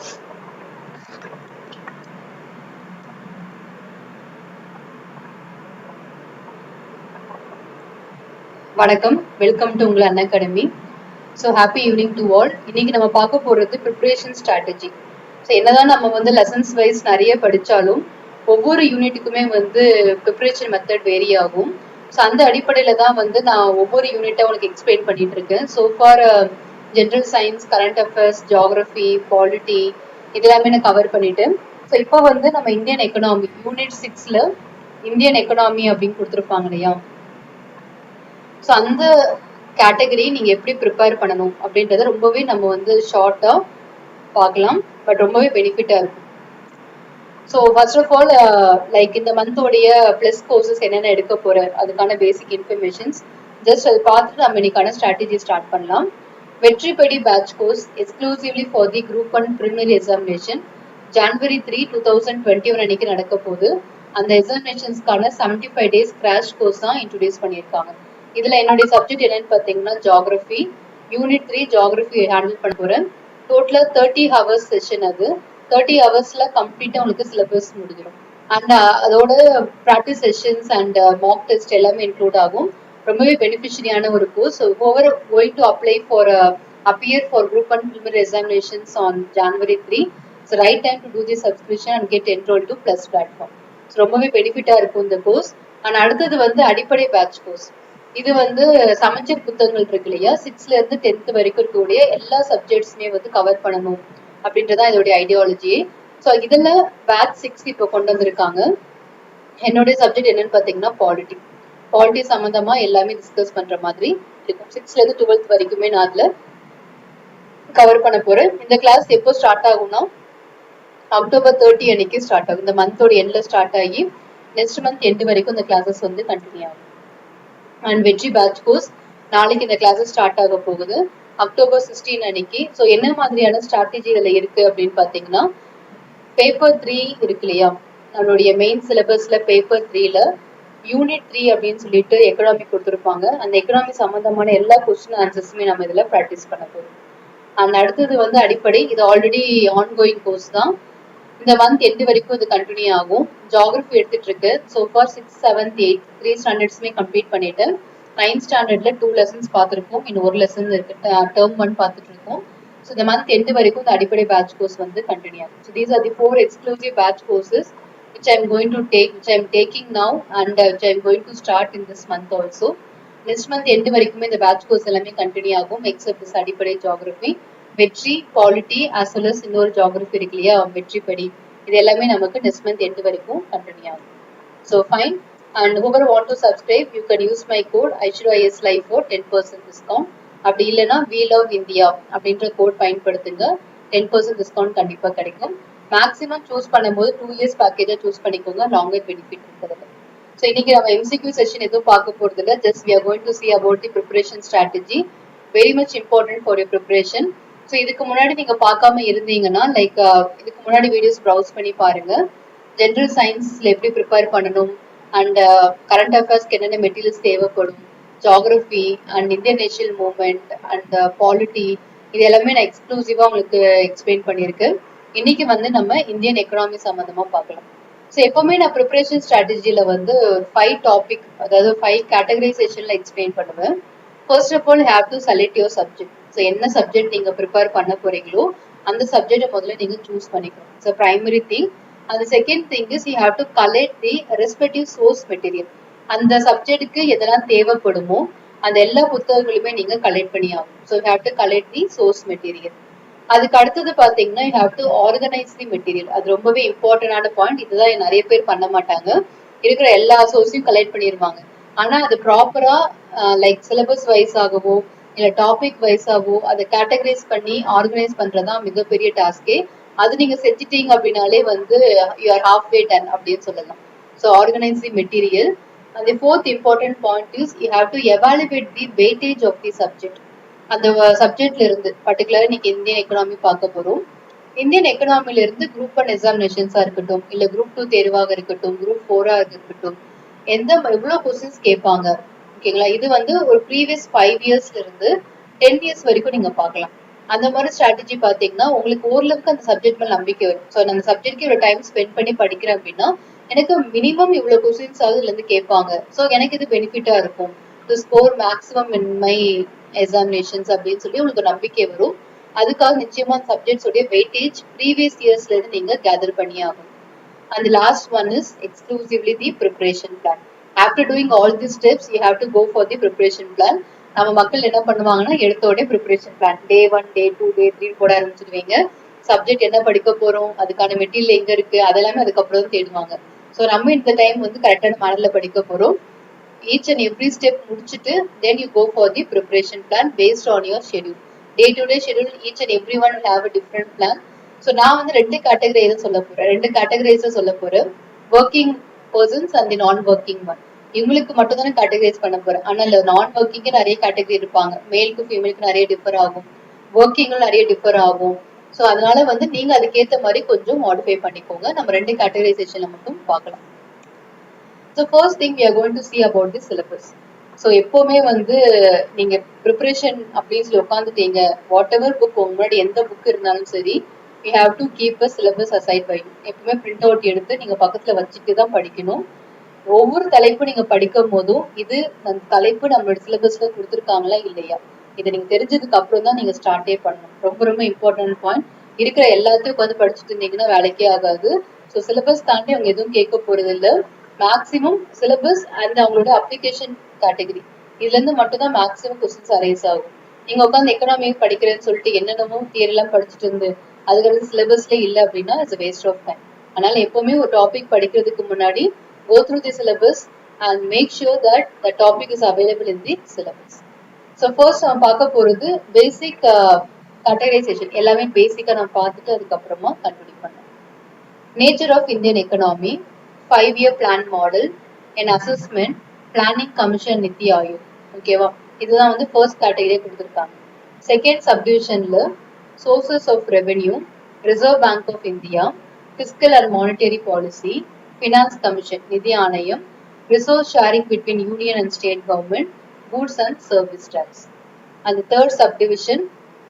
வணக்கம். Welcome to உங்கள் Unacademy so happy evening to all இன்னைக்கு நம்ம பார்க்க போறது ப்ரிப்ரேஷன் ஸ்ட்ராட்டஜி ஸோ என்னதான் நம்ம வந்து லெசன்ஸ் வைஸ் நிறைய படித்தாலும் ஒவ்வொரு யூனிட்டுக்குமே வந்து ப்ரிப்ரேஷன் மெத்தட் வேரி ஆகும். ஸோ அந்த அடிப்படையில் தான் வந்து நான் ஒவ்வொரு யூனிட்டாக உங்களுக்கு எக்ஸ்பிளைன் பண்ணிட்டு இருக்கேன். So for general science current affairs geography polity இதெல்லாமே நான் கவர் பண்ணிட்டேன் ஸோ இப்போ வந்து நம்ம இந்தியன் எக்கனாமி யூனிட் சிக்ஸில் இந்தியன் எக்கனாமி அப்படின்னு கொடுத்துருப்பாங்க இல்லையா? ஸோ அந்த கேட்டகரி நீங்கள் எப்படி ப்ரிப்பேர் பண்ணணும் அப்படின்றத ரொம்பவே நம்ம வந்து ஷார்ட்டாக பார்க்கலாம். பட் ரொம்பவே பெனிஃபிட்டாக இருக்கும். So first of all like இந்த மந்தோடைய ப்ளஸ் கோர்சஸ் என்னென்ன எடுக்க போகிற அதுக்கான பேசிக் இன்ஃபர்மேஷன்ஸ் ஜஸ்ட் அது பார்த்துட்டு நம்ம இன்னைக்கான ஸ்ட்ராட்டஜி ஸ்டார்ட் பண்ணலாம். வெற்றிப்படி batch course exclusively for the group one preliminary examination January three two thousand twenty one அன்னைக்கு நடக்க போகுது. அந்த எக்ஸாமினேஷன்ஸ்க்கான seventy five days crash course தான் இன்ட்ரடியூஸ் பண்ணியிருக்காங்க. இதுல என்னுடைய சப்ஜெக்ட் என்னன்னு பார்த்தீங்கன்னா geography unit three geography handle பண்ண போறேன். டோட்டலா தேர்ட்டி ஹவர்ஸ் செஷன் அது. தேர்ட்டி ஹவர்ஸ்ல கம்ப்ளீட்டாக உங்களுக்கு சிலபஸ் முடிஞ்சிடும். அண்ட் அதோட practice sessions and mock test எல்லாமே இன்க்ளூட் ஆகும். ரொம்பவே பெனிஃபிஷரியான ஒரு course over going to apply for appear for group and preliminary examinations on January three so right time to do the subscription and get enrol to plus platform so ரொம்பவே பெனிஃபிட்டாக இருக்கும் இந்த course and அடுத்தது வந்து அடிப்படை batch course இது வந்து சமச்சீர் புத்தகங்கள் இருக்கு இல்லையா? சிக்ஸ்ல இருந்து டென்த் வரைக்கும் இருக்கக்கூடிய எல்லா சப்ஜெக்ட்ஸுமே வந்து கவர் பண்ணணும் அப்படின்றதான் இதோடைய ஐடியாலஜி ஸோ இதில் பேட்ச் சிக்ஸ் இப்போ கொண்டு வந்திருக்காங்க. என்னுடைய சப்ஜெக்ட் என்னன்னு பார்த்தீங்கன்னா பாலிட்டிக்ஸ் பாலிட்டி சம்மந்தமா எல்லாமே டிஸ்கஸ் பண்ற மாதிரி இருக்கும். சிக்ஸ்ல இருந்து டுவெல்த் வரைக்குமே நான் அதுல கவர் பண்ண போறேன். இந்த கிளாஸ் எப்போ ஸ்டார்ட் ஆகும்னா அக்டோபர் தேர்ட்டி அன்னைக்கு ஸ்டார்ட் ஆகும். இந்த மந்தோட எண்ட்ல ஸ்டார்ட் ஆகி நெக்ஸ்ட் மந்த் எண்டு வரைக்கும் இந்த கிளாஸஸ் வந்து கண்டினியூ ஆகும். அண்ட் வெற்றி பேட்ச் கோர்ஸ் நாளைக்கு இந்த கிளாஸஸ் ஸ்டார்ட் ஆக போகுது. அக்டோபர் சிக்ஸ்டீன் அன்னைக்கு. ஸோ என்ன மாதிரியான ஸ்ட்ராட்டஜி இதுல இருக்கு அப்படின்னு பாத்தீங்கன்னா பேப்பர் த்ரீ இருக்கு இல்லையா? நம்மளுடைய மெயின் சிலபஸ்ல பேப்பர் த்ரீல யூனிட் த்ரீ அப்படின்னு சொல்லிட்டு எக்கனாமி கொடுத்துருப்பாங்க. அந்த எக்கனாமி சம்பந்தமான எல்லா கொஸ்டின் ஆன்சர்ஸுமே நம்ம இதுல ப்ராக்டிஸ் பண்ண போகிறோம் அண்ட் அடுத்தது வந்து அடிப்படை. இது ஆல்ரெடி ஆன்கோயிங் கோர்ஸ் தான். இந்த மந்த் எண்டு வரைக்கும் இது கண்டினியூ ஆகும். ஜாகிரஃபி எடுத்துட்டு இருக்கு so for six seventh eight three ஸ்டாண்டர்ட்ஸுமே complete பண்ணிட்டு நைன்த் ஸ்டாண்டர்ட்ல டூ லெசன்ஸ் பார்த்துருக்கோம். இன்னும் ஒரு லெசன் இருக்கு. டேர்ம் ஒன் பார்த்துட்டு இருக்கோம் ஸோ இந்த மந்த் எண்டு வரைக்கும் இந்த அடிப்படை பேட்ச் கோர்ஸ் வந்து கண்டினியூ ஆகும். So these are the four exclusive batch courses which I'm going to take, which I'm taking now and uh, which I'm going to start in this month also. Next month end வரைக்குமே இந்த batch course எல்லாமே continue ஆகும். Except this அடிப்படை geography வெற்றி polity as well as இன்னொரு geography இருக்கு இல்லையா வெற்றி படி. இது எல்லாமே நமக்கு நெக்ஸ்ட் மந்த் எண்டு வரைக்கும் கண்டினியூ ஆகும். So fine and whoever want to subscribe you can use my code ஐஸ்வர்எஸ் life for ten percent discount அப்படி இல்லைன்னா வீ லவ் இந்தியா அப்படின்ற கோட் பயன்படுத்துங்க. டென் பர்சன்ட் டிஸ்கவுண்ட் கண்டிப்பாக கிடைக்கும். மேக்ஸிமம் சூஸ் பண்ணும்போது டூ இயர்ஸ் பேக்கேஜா சூஸ் பண்ணிக்கோங்க. லாங்கர் பெனிஃபிட் இருக்கிறது ஸோ இன்னைக்கு நம்ம எம்சிக்யூ செஷன் எதுவும் பார்க்க போறது இல்லை just we are going to see about the preparation strategy very much important for your preparation so இதுக்கு முன்னாடி நீங்க பார்க்காம இருந்தீங்கன்னா லைக் uh, இதுக்கு முன்னாடி வீடியோஸ் ப்ரௌஸ் பண்ணி பாருங்க. ஜென்ரல் சயின்ஸ்ல எப்படி ப்ரிப்பேர் பண்ணணும்? அண்ட் கரண்ட் அஃபேர்ஸ்க்கு என்னென்ன மெட்டீரியல்ஸ் தேவைப்படும்? Geography and Indian national movement and polity இது எல்லாமே நான் எக்ஸ்க்ளூசிவா உங்களுக்கு எக்ஸ்பிளைன் பண்ணியிருக்கேன். இன்னைக்கு வந்து நம்ம இந்தியன் எக்கனாமி சம்பந்தமா பார்க்கலாம். ஸோ எப்பவுமே நான் ப்ரிப்பரேஷன் ஸ்ட்ராட்டஜியில வந்து ஃபைவ் டாபிக் அதாவது ஃபைவ் கேட்டகரைசேஷன்ல எக்ஸ்பிளைன் பண்ணுவேன். First of all have to select your subject so என்ன சப்ஜெக்ட் நீங்க ப்ரிப்பேர் பண்ண போறீங்களோ அந்த சப்ஜெக்டை முதல்ல நீங்க சூஸ் பண்ணிக்கணும். ஸோ பிரைமரி திங் அந்த second thing is you have to collect the respective source material அந்த சப்ஜெக்டுக்கு எதெல்லாம் தேவைப்படுமோ அந்த எல்லா புத்தகங்களுமே நீங்க கலெக்ட் பண்ணி ஆகும் so have to collect the source material அதுக்கு அடுத்தது பாத்தீங்கன்னா you have to organise the material அது ரொம்பவே இம்பார்ட்டன்டான பாயிண்ட் இதுதான் நிறைய பேர் பண்ண மாட்டாங்க. இருக்கிற எல்லா சோர்ஸையும் கலெக்ட் பண்ணிடுவாங்க ஆனா அது ப்ராப்பரா லைக் சிலபஸ் வைஸ் ஆகவோ இல்ல டாபிக் வைஸாவோ அதை கேட்டகரைஸ் பண்ணி ஆர்கனைஸ் பண்றதுதான் மிகப்பெரிய டாஸ்கே அது நீங்க செஞ்சிட்டீங்க அப்படின்னாலே வந்து you are half way done அப்படின்னு சொல்லலாம். ஸோ ஆர்கனைஸ் தி மெட்டீரியல் அந்த fourth important point is you have to evaluate the weightage of the subject அந்த சப்ஜெக்ட்ல இருந்து பர்டிகுலர் இன்னைக்கு இந்தியன் எக்கனாமி பார்க்க போறோம். இந்தியன் எக்கனாமில இருந்து குரூப் ஒன் எக்ஸாமினேஷன்ஸா இருக்கட்டும் இல்ல குரூப் டூ தேர்வாக இருக்கட்டும் குரூப் ஃபோரா இருக்கட்டும் எந்த எவ்வளவு கொஸ்டின்ஸ் கேட்பாங்க ஓகேங்களா இது வந்து ஒரு ப்ரீவியஸ் ஃபைவ் இயர்ஸ்ல இருந்து டென் இயர்ஸ் வரைக்கும் நீங்க பார்க்கலாம். அந்த மாதிரி ஸ்ட்ராட்டஜி பாத்தீங்கன்னா உங்களுக்கு ஓரளவுக்கு அந்த சப்ஜெக்ட் மேல நம்பிக்கை வரும். ஸோ அந்த சப்ஜெக்ட்க்கு இவ்வளவு டைம் ஸ்பெண்ட் பண்ணி படிக்கிறேன் அப்படின்னா எனக்கு மினிமம் இவ்வளவு கொஸ்டின்ஸ் ஆகுது இதுல இருந்து கேட்பாங்க. ஸோ எனக்கு இது பெனிஃபிட்டா இருக்கும். To score maximum in my examinations அப்படின்னு சொல்லி உங்களுக்கு நம்பிக்கை வரும். அதுக்காக நிச்சயமா அந்த சப்ஜெக்ட்ஸோடைய வெயிட்டேஜ் ப்ரீவியஸ் இயர்ஸ்ல இருந்து நீங்க கேதர் பண்ணி ஆகும் and last one is exclusively the the plan after doing all the steps you have to go for the the plan நம்ம மக்கள் என்ன பண்ணுவாங்கன்னா எடுத்தோட உடனே preparation plan day one day two day three போட ஆரம்பிச்சிருவீங்க. சப்ஜெக்ட் என்ன படிக்க போறோம் அதுக்கான மெட்டீரியல் எங்க இருக்கு அதெல்லாமே அதுக்கப்புறம் தான் தேடுவாங்க. ஸோ நம்ம இந்த டைம் வந்து கரெக்டான மேனர்ல படிக்க போறோம். ஈச் அண்ட் எவ்ரி ஸ்டெப் முடிச்சுட்டு then you go for the preparation plan based on your schedule day to day schedule each and every one have a different plan so நான் வந்து ரெண்டு கேட்டகரி சொல்ல போறேன். ரெண்டு கேட்டகரைஸ் சொல்ல போறேன். ஒர்க்கிங் பர்சன்ஸ் அண்ட் தி நான் ஒர்க்கிங் ஒன் இவங்களுக்கு மட்டும் தானே கேட்டகரைஸ் பண்ண போறேன். ஆனால் நான் ஒர்க்கிங்க்கு நிறைய கேட்டகரி இருப்பாங்க. மேலுக்கு ஃபீமேலுக்கு நிறைய டிஃபர் ஆகும். ஒர்க்கிங்கும் நிறைய டிஃபர் ஆகும். ஸோ அதனால வந்து நீங்க அதுக்கேற்ற மாதிரி கொஞ்சம் மாடிஃபை பண்ணிக்கோங்க. நம்ம ரெண்டு கேட்டகரைசேஷன்ல மட்டும் பார்க்கலாம். So first thing we are going to see about the syllabus so எப்பவுமே வந்து நீங்க ப்ரிப்பரேஷன் அப்படின்னு சொல்லி உட்காந்துட்டீங்க வாட் எவர் புக் முன்னாடி எந்த புக் இருந்தாலும் சரி you have to keep a syllabus aside by எப்பவுமே பிரிண்ட் அவுட் எடுத்து நீங்க பக்கத்துல வச்சுட்டு தான் படிக்கணும். ஒவ்வொரு தலைப்பு நீங்க படிக்கும் போதும் இது அந்த தலைப்பு நம்மளோட சிலபஸ்ல கொடுத்துருக்காங்களா இல்லையா? இதை நீங்க தெரிஞ்சதுக்கு அப்புறம் தான் நீங்க ஸ்டார்டே பண்ணணும். ரொம்ப ரொம்ப இம்பார்ட்டன்ட் பாயிண்ட் இருக்கிற எல்லாத்தையும் உட்காந்து படிச்சுட்டு இருந்தீங்கன்னா வேலைக்கே ஆகாது. ஸோ சிலபஸ் தாண்டி அவங்க எதுவும் கேட்க போறது இல்லை மேக்ஸிமம் சிலபஸ் அண்ட் அவங்களோட அப்ளிகேஷன் கேட்டகரி இதுல இருந்து மட்டும்தான் மேக்ஸிமம் கொஸ்டின்ஸ் அரைஸ் ஆகும். நீங்க உட்காந்து எக்கனாமி படிக்கிறேன்னு சொல்லிட்டு என்னென்னமோ தியர் எல்லாம் படிச்சுட்டு இருந்து அதுக்கடுத்து சிலபஸ்ல இல்ல அப்படின்னா இட்ஸ் வேஸ்ட் ஆஃப் டைம் அதனால எப்பவுமே ஒரு டாபிக் படிக்கிறதுக்கு முன்னாடி go through the syllabus and make sure that the topic is available in the syllabus so first நம்ம பார்க்க போறது பேசிக் கட்டகரைசேஷன் uh, எல்லாமே பேசிக்கா நம்ம பார்த்துட்டு அதுக்கப்புறமா கண்டினியூ பண்ணோம் nature of Indian economy five year plan model and assessment planning commission NITI Aayog ஓகேவா இதுதான் வந்து ஃபர்ஸ்ட் கேட்டகரியே கொடுத்துருக்காங்க second சப்டிவிஷனில் sources of revenue reserve bank of India fiscal and monetary policy finance commission நிதி ஆணையம் resource sharing between union and state government goods and service tax அந்த third subdivision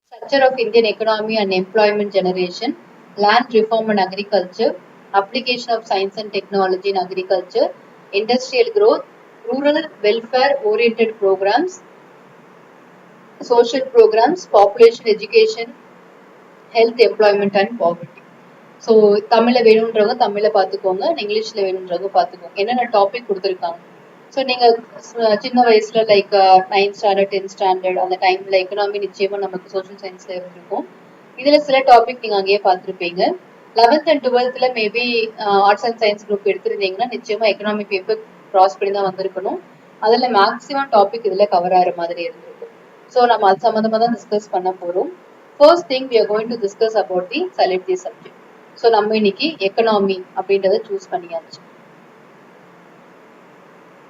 structure of Indian economy and employment generation land reform and agriculture application of science and technology in agriculture, industrial growth, rural welfare oriented programs, social programs, population education, health employment and poverty so தமிழில் வேணுன்றவங்க தமிழில் பார்த்துக்கோங்க இங்கிலீஷில் வேணுன்றவங்க பார்த்துக்கோங்க. என்னென்ன topic கொடுத்துருக்காங்க? So நீங்கள் சின்ன வயசில் like ninth standard tenth standard அந்த டைமில் எக்கனாமி நிச்சயமாக நமக்கு சோஷியல் சயின்ஸில் இருந்திருக்கும் இதில் சில டாபிக் நீங்கள் அங்கேயே பார்த்துருப்பீங்க. Eleventh and டுவெல்த்ல maybe arts and science group எடுத்திருந்தீங்கன்னா நிச்சயமா எக்கனாமி பேப்பர் கிராஸ் பண்ணி தான் வந்திருக்கணும். அதில் மேக்ஸிமம் டாபிக் இதில் கவர் ஆகிற மாதிரி இருந்திருக்கும். ஸோ நம்ம அது சம்மந்தமாக தான் டிஸ்கஸ் பண்ண போகிறோம் first thing we are going to discuss about the select the subject so நம்ம இன்னைக்கு எக்கனாமி அப்படின்றத சூஸ் பண்ணியாச்சு.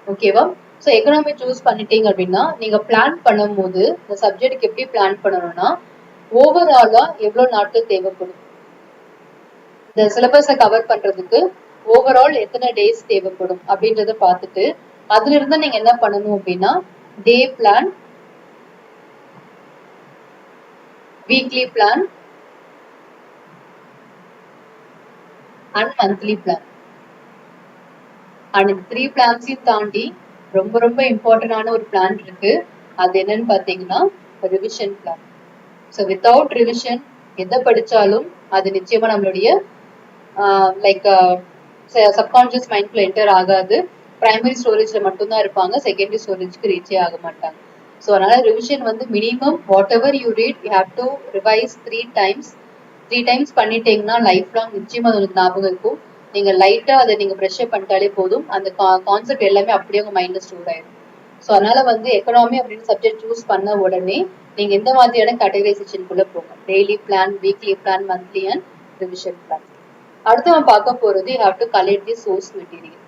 ஓகேவா ஸோ எக்கனாமி சூஸ் பண்ணிட்டீங்க அப்படின்னா நீங்க பிளான் பண்ணும்போது இந்த சப்ஜெக்ட்டுக்கு எப்படி பிளான் பண்ணணும்னா ஓவராலா எவ்வளவு நாட்கள் தேவைப்படும்? இந்த சிலபஸை கவர் பண்றதுக்கு ஓவரால் எத்தனை டேஸ் தேவைப்படும் அப்படின்றத பார்த்துட்டு அதுல இருந்து நீங்க என்ன பண்ணணும் அப்படின்னா day plan weekly plan and monthly plan and இந்த த்ரீ பிளான்ஸையும் தாண்டி ரொம்ப ரொம்ப இம்பார்ட்டன்டான ஒரு பிளான் இருக்கு. அது என்னன்னு பார்த்தீங்கன்னா revision plan so without revision எதை படிச்சாலும் அது நிச்சயமா நம்மளுடைய லைக் சப்கான்ஷியஸ் மைண்ட்குள்ள என்டர் ஆகாது. பிரைமரி ஸ்டோரேஜ்ல மட்டும்தான் இருப்பாங்க. செகண்டரி ஸ்டோரேஜ்க்கு ரீச்சே ஆக மாட்டாங்க. ஸோ அதனால ரிவிஷன் வந்து minimum whatever you read you have to revise three times three times பண்ணிட்டீங்கன்னா லைஃப் லாங் நிச்சயமா அது உங்களுக்கு ஞாபகம் இருக்கும். நீங்க லைட்டா அதை நீங்க ப்ரெஷ் பண்ணிட்டாலே போதும். அந்த கான்செப்ட் எல்லாமே அப்படியே உங்க மைண்ட்ல ஸ்டோர் ஆயிடும் ஸோ அதனால வந்து எக்கனாமி அப்படின்னு சப்ஜெக்ட் சூஸ் பண்ண உடனே நீங்க எந்த மாதிரியான கேட்டகரைசேஷனுக்குள்ள போங்க. Daily plan weekly plan monthly and revision plan அடுத்து நம்ம பார்க்க போறது have to collect the source material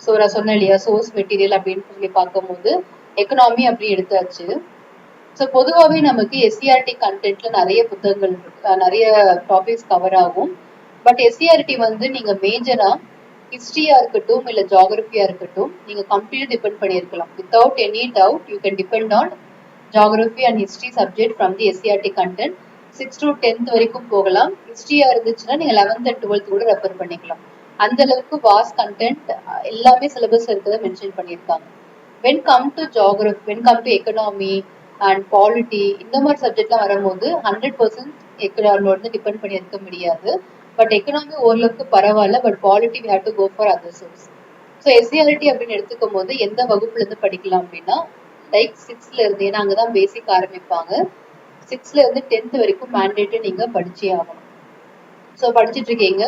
so நான் சொன்னேன் இல்லையா சோர்ஸ் மெட்டீரியல் அப்படின்னு சொல்லி பார்க்கும்போது எக்கனாமி அப்படி எடுத்தாச்சு. ஸோ பொதுவாகவே நமக்கு எஸ்சிஆர்டி கண்டென்ட்ல நிறைய புத்தகங்கள் நிறைய டாபிக்ஸ் கவர் ஆகும். பட் எஸ்சிஆர்டி வந்து நீங்க மேஜரா ஹிஸ்டரியா இருக்கட்டும் இல்ல ஜாகிரபியா இருக்கட்டும் நீங்க கம்ப்ளீட் டிபெண்ட் பண்ணியிருக்கலாம். Without any doubt you can depend on geography and history subject from the SCERT content six to tenth வரைக்கும் போகலாம். ஹிஸ்ட்ரியா இருந்துச்சுன்னா நீங்க லெவன்த் அண்ட் டுவெல்த் கூட ரெஃபர் பண்ணிக்கலாம். அந்த அளவுக்கு வாஸ் கண்டென்ட் எல்லாமே சிலபஸ் இருக்கிறத மென்ஷன் பண்ணியிருக்காங்க. When come to geography when come to economy and polity இந்த மாதிரி சப்ஜெக்ட்லாம் வரும்போது ஹண்ட்ரட் பர்சன்ட் எக்கனாமியோட வந்து டிபெண்ட் பண்ணி இருக்க முடியாது. பட் எக்கனாமி ஓரளவுக்கு பரவாயில்ல but polity we have to go for other source so SCERT அப்படின்னு எடுத்துக்கும் போது எந்த வகுப்புல இருந்து படிக்கலாம் அப்படின்னா லைக் சிக்ஸ்ல இருந்து ஏன்னா அங்கதான் பேசிக் ஆரம்பிப்பாங்க. சிக்ஸ்ல இருந்து டென்த் வரைக்கும் மேண்டேட்டு நீங்க படிச்சே ஆகணும். ஸோ படிச்சுட்டு இருக்கீங்க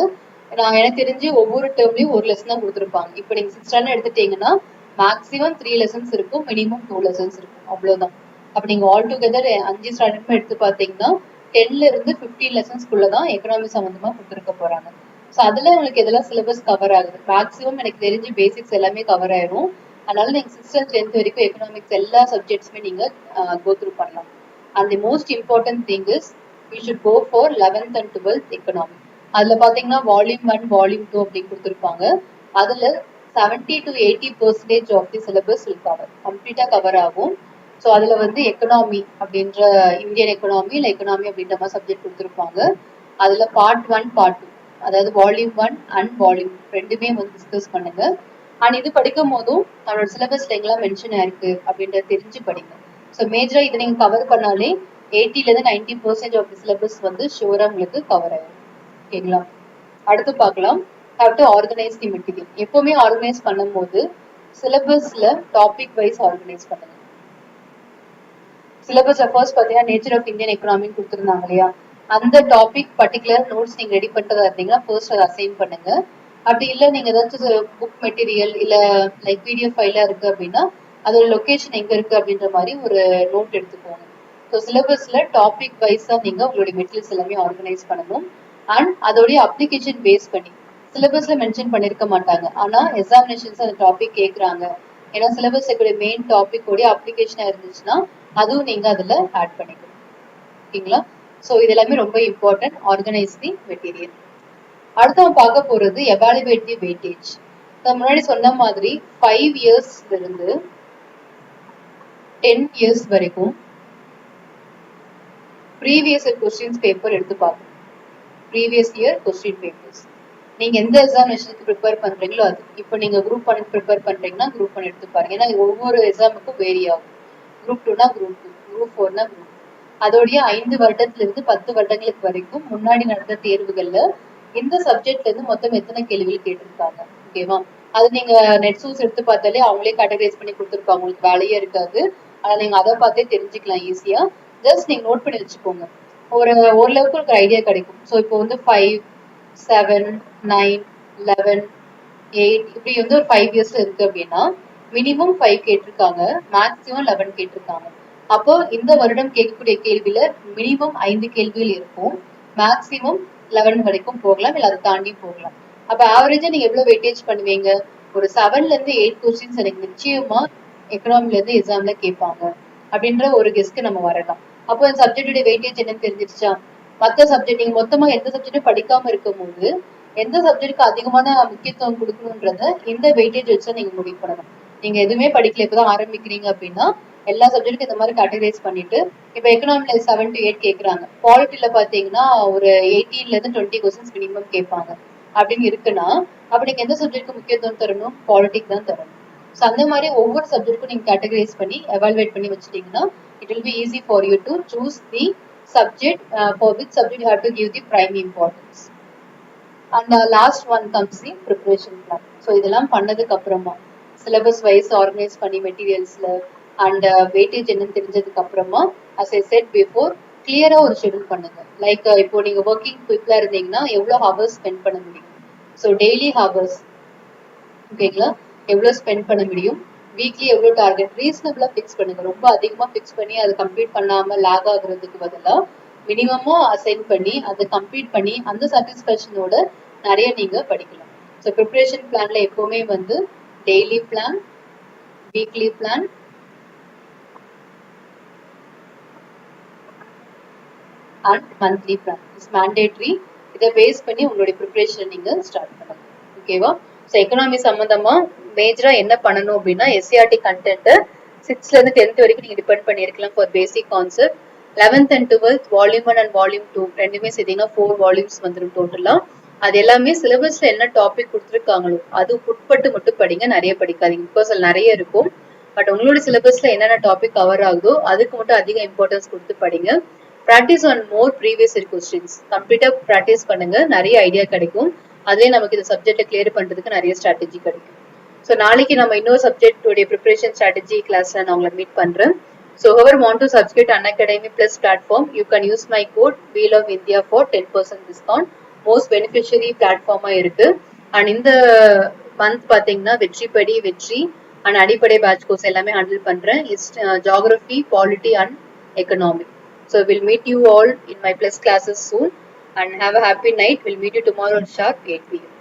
நான் எனக்கு தெரிஞ்சு ஒவ்வொரு டேர்ம்லயும் ஒரு லெசன் தான் கொடுத்துருப்பாங்க. இப்போ நீங்க சிக்ஸ் ஸ்டாண்டர்ட் எடுத்துட்டீங்கன்னா மேக்ஸிமம் த்ரீ லெசன்ஸ் இருக்கும் மினிமம் டூ லெசன்ஸ் இருக்கும். அவ்வளவுதான். அப்ப நீங்க ஆல் டுகெதர் அஞ்சு ஸ்டாண்டர்ட் எடுத்து பாத்தீங்கன்னா டென்ல இருந்து பிப்டீன் லெசன்ஸ்க்குள்ள தான் எக்கனாமி சம்பந்தமா கொடுத்துருக்க போறாங்க. ஸோ அதுல உங்களுக்கு எதெல்லாம் சிலபஸ் கவர் ஆகுது? மேக்ஸிமம் எனக்கு தெரிஞ்சு பேசிக்ஸ் எல்லாமே கவர் ஆயிரும். அதனால நீங்க சிக்ஸ்த் டென்த் வரைக்கும் எக்கனாமிக்ஸ் எல்லா சப்ஜெக்ட்ஸுமே நீங்க கோத்ரூ பண்ணலாம். And the most important thing is we should go for eleventh and twelfth economic அதுல பாத்தீங்கன்னா வால்யூம் ஒன் வால்யூம் டூ அப்படின்னு கொடுத்துருப்பாங்க. அதுல seventy to eighty percentage of the syllabus will cover கம்ப்ளீட்டா கவர் ஆகும். ஸோ அதுல வந்து எக்கனாமி அப்படின்ற இந்தியன் எக்கனாமி இல்லை எக்கனாமி அப்படின்ற மாதிரி சப்ஜெக்ட் கொடுத்துருப்பாங்க. அதுல பார்ட் ஒன் பார்ட் டூ அதாவது வால்யூம் ஒன் அண்ட் வால்யூம் ரெண்டுமே வந்து டிஸ்கஸ் பண்ணுங்க. அண்ட் இது படிக்கும் போதும் நம்மளோட சிலபஸ்ல எங்கெல்லாம் மென்ஷன் ஆயிருக்கு அப்படின்றத தெரிஞ்சு படிங்க. ஸோ மேஜரா இதை நீங்க கவர் பண்ணாலே எயிட்டிலேருந்து ninety percentage of the syllabus வந்து ஷூரா உங்களுக்கு கவர் ஆயிடும் ஓகேங்களா? அடுத்து பார்க்கலாம். How to organise the material எப்பவுமே ஆர்கனைஸ் பண்ணும்போது சிலபஸ்ல டாபிக் வைஸ் ஆர்கனைஸ் பண்ணுங்க. சிலபஸ் ஃபர்ஸ்ட் பார்த்தீங்கன்னா நேச்சர் ஆஃப் இந்தியன் எக்கனாமின்னு கொடுத்துருந்தாங்க இல்லையா? அந்த டாபிக் பர்டிகுலர் நோட்ஸ் நீங்க ரெடி பண்றதா இருந்தீங்கன்னா ஃபர்ஸ்ட் அதை அசைன் பண்ணுங்க. அப்படி இல்லை நீங்க ஏதாச்சும் புக் மெட்டீரியல் இல்ல லைக் பிடிஎஃப் ஃபைலா இருக்கு அப்படின்னா அதோட லொக்கேஷன் எங்க இருக்கு அப்படின்ற மாதிரி ஒரு நோட் எடுத்துக்கோங்க. ஸோ சிலபஸ்ல டாபிக் வைஸா நீங்க உங்களுடைய மெட்டீரியல்ஸ் எல்லாமே ஆர்கனைஸ் பண்ணணும். அண்ட் அதோடைய அப்ளிகேஷன் பேஸ் பண்ணி சிலபஸ்ல மென்ஷன் பண்ணிருக்க மாட்டாங்க. ஆனா எக்ஸாமினேஷன்ஸ் அந்த டாபிக் கேட்கறாங்க ஏன்னா சிலபஸ் மெயின் டாபிக் உடைய அப்ளிகேஷனா இருந்துச்சுன்னா அதுவும் நீங்க அதுல ஆட் பண்ணிக்கணும். ஓகேங்களா? ஸோ இது எல்லாமே ரொம்ப இம்பார்ட்டன்ட் ஆர்கனைஸ் தி மெட்டீரியல் அடுத்து நம்ம பார்க்க போறது எவாலுவேட் தி வெயிட்டேஜ் முன்னாடி சொன்ன மாதிரி ஃபைவ் இயர்ஸ்ல இருந்து டென் இயர்ஸ் வரைக்கும் ப்ரீவியஸ் கொஸ்டின்ஸ் பேப்பர் எடுத்து பார்க்கணும். ப்ரீவியஸ் இயர் கொஸ்டின் பேப்பர்ஸ் நீங்க எந்த எக்ஸாமினேஷனுக்கு ப்ரிப்பேர் பண்றீங்களோ அது. இப்போ நீங்க குரூப் ஒன் ப்ரிப்பேர் பண்றீங்கன்னா குரூப் ஒன் எடுத்து பாருங்க. ஏன்னா ஒவ்வொரு எக்ஸாமுக்கும் வேரி ஆகும். குரூப் டூனா குரூப் டூ குரூப் ஃபோர்னா குரூப் அதோடைய ஐந்து வருடத்துல இருந்து பத்து வருடங்களுக்கு வரைக்கும் முன்னாடி நடந்த தேர்வுகள்ல இந்த சப்ஜெக்ட்ல இருந்து மொத்தம் எத்தனை கேள்விகள் கேட்டிருக்காங்க? ஓகேவா அது நீங்க நெட் ஷூஸ் எடுத்து பார்த்தாலே அவங்களே கேட்டகரைஸ் பண்ணி கொடுத்துருப்பாங்க. உங்களுக்கு வேலையே இருக்காது. அதை நீங்க அதை பார்த்தே தெரிஞ்சுக்கலாம் ஈஸியா ஜஸ்ட் நீங்க நோட் பண்ணி வச்சுக்கோங்க. ஒரு ஓரளவுக்கு ஒரு ஐடியா கிடைக்கும். ஸோ இப்போ வந்து five seven nine eleven eight இப்படி வந்து ஒரு ஃபைவ் இயர்ஸ்ல இருக்கு அப்படின்னா மினிமம் ஃபைவ் கேட்டிருக்காங்க. மேக்ஸிமம் லெவன் கேட்டிருக்காங்க. அப்போ இந்த வருடம் கேட்கக்கூடிய கேள்வியில மினிமம் ஐந்து கேள்விகள் இருக்கும். மேக்ஸிமம் லெவன் வரைக்கும் போகலாம். இல்ல அதை தாண்டி போகலாம். அப்ப ஆவரேஜா நீங்க எவ்வளவு வெயிட்டேஜ் பண்ணுவீங்க? ஒரு செவன்ல இருந்து எயிட் கொஸ்டின்ஸ் எனக்கு நிச்சயமா எக்கனாமில இருந்து எக்ஸாம்ல கேட்பாங்க. அப்படின்ற ஒரு கெஸ்ட்க்கு நம்ம வரலாம். அப்போ அந்த சப்ஜெக்டோட வெயிட்டேஜ் என்னன்னு தெரிஞ்சிருச்சா? மத்த சப்ஜெக்ட் நீங்க மொத்தமா எந்த சப்ஜெக்டும் படிக்காம இருக்கும் போது எந்த சப்ஜெக்ட்க்கு அதிகமான முக்கியத்துவம் கொடுக்கணுன்றத இந்த வெயிட்டேஜ் வச்சு நீங்க முடிவு பண்ணணும். நீங்க எதுவுமே படிக்கல இப்பதான் ஆரம்பிக்கிறீங்க அப்படின்னா எல்லா சப்ஜெக்ட்டுக்கும் இந்த மாதிரி கேட்டகரைஸ் பண்ணிட்டு இப்போ எக்கனாமில செவன் டு எயிட் கேட்குறாங்க. பாலிட்டில பார்த்தீங்கன்னா ஒரு எயிட்டீன்ல இருந்து டுவெண்ட்டி கொஸ்டின்ஸ் மினிமம் கேட்பாங்க. அப்படின்னு இருக்குன்னா அப்ப நீங்க எந்த சப்ஜெக்ட்க்கு முக்கியத்துவம் தரணும்? பாலிட்டிக் தான் தரணும். ஸோ அந்த மாதிரி ஒவ்வொரு சப்ஜெக்ட்க்கும் நீங்கள் கேட்டகரைஸ் பண்ணி எவால்வேட் பண்ணி வச்சுட்டீங்கன்னா it will be easy for you to choose the subject for with subject you have to give the prime importance and last one comes the preparation plan so இதெல்லாம் பண்ணதுக்கு அப்புறமா syllabus wise organise பண்ணி மெட்டீரியல்ஸ்ல and weightage என்னன்னு தெரிஞ்சதுக்கு அப்புறமா as ஐ said before கிளியரா ஒரு schedule பண்ணுங்க. லைக் uh, இப்போ நீங்க ஒர்க்கிங் பீப்புளா இருந்தீங்கன்னா எவ்வளவு ஹவர்ஸ் ஸ்பெண்ட் பண்ண முடியும்? ஸோ டெய்லி ஹவர்ஸ் ஓகேங்களா எவ்வளவு ஸ்பெண்ட் பண்ண முடியும்? வீக்லி எவ்வளோ டார்கெட் ரீசனபிளா ஃபிக்ஸ் பண்ணுங்க. ரொம்ப அதிகமா ஃபிக்ஸ் பண்ணி அதை கம்ப்ளீட் பண்ணாம லேக் ஆகுறதுக்கு பதிலா மினிமமாக அசைன் பண்ணி அதை கம்ப்ளீட் பண்ணி அந்த சாட்டிஸ்ஃபேக்ஷனோட நிறைய நீங்க படிக்கலாம். ஸோ ப்ரிப்பரேஷன் பிளான்ல எப்போவுமே வந்து daily plan weekly plan and monthly plan is mandatory இதை பேஸ் பண்ணி உங்களுடைய ப்ரிப்ரேஷனை நீங்க ஸ்டார்ட் பண்ணலாம். ஓகேவா ஸோ எக்கனாமி சம்மந்தமா மேஜரா என்ன பண்ணணும் அப்படின்னா எஸ்சிஆர்டி கண்டென்ட் சிக்ஸ்த்ல இருந்து டென்த் வரைக்கும் நீங்க டிபெண்ட் பண்ணிருக்கலாம் for basic concept eleventh and twelfth volume one and volume two ரெண்டுமே சேர்த்தீங்கன்னா ஃபோர் வால்யூம்ஸ் வந்துடும் டோட்டலா அது எல்லாமே சிலபஸ்ல என்ன டாபிக் கொடுத்துருக்காங்களோ அது உட்பட்டு மட்டும் படிங்க நிறைய படிக்காதீங்க. பிகாஸ் அது நிறைய இருக்கும். பட் உங்களோட சிலபஸ்ல என்னென்ன டாபிக் கவர் ஆகுதோ அதுக்கு மட்டும் அதிக இம்பார்ட்டன்ஸ் கொடுத்து படிங்க. Practice on more previous year questions கம்ப்ளீட்டா ப்ராக்டிஸ் பண்ணுங்க. நிறைய ஐடியா கிடைக்கும். அதுவே நமக்கு இந்த சப்ஜெக்டை கிளியர் பண்றதுக்கு நிறைய ஸ்ட்ராட்டஜி கிடைக்கும். ஸோ நாளைக்கு நம்ம இன்னொரு சப்ஜெக்டோடைய ப்ரிப்பரேஷன் ஸ்ட்ராட்டஜி கிளாஸ்ல நான் உங்களை மீட் பண்றேன். So however want to subscribe Unacademy plus platform you can use my code wheel of India for ten percent discount most beneficiary பிளாட்ஃபார்மா இருக்கு. அண்ட் இந்த மந்த் பாத்தீங்கன்னா படி வெற்றி. அண்ட் அடிப்படை பேட்ச் கோர்ஸ் எல்லாமே ஹேண்டில் பண்றேன். Is geography polity and economic so will meet you all in my plus classes soon and have a happy night. We'll meet you tomorrow at sharp 8 pm.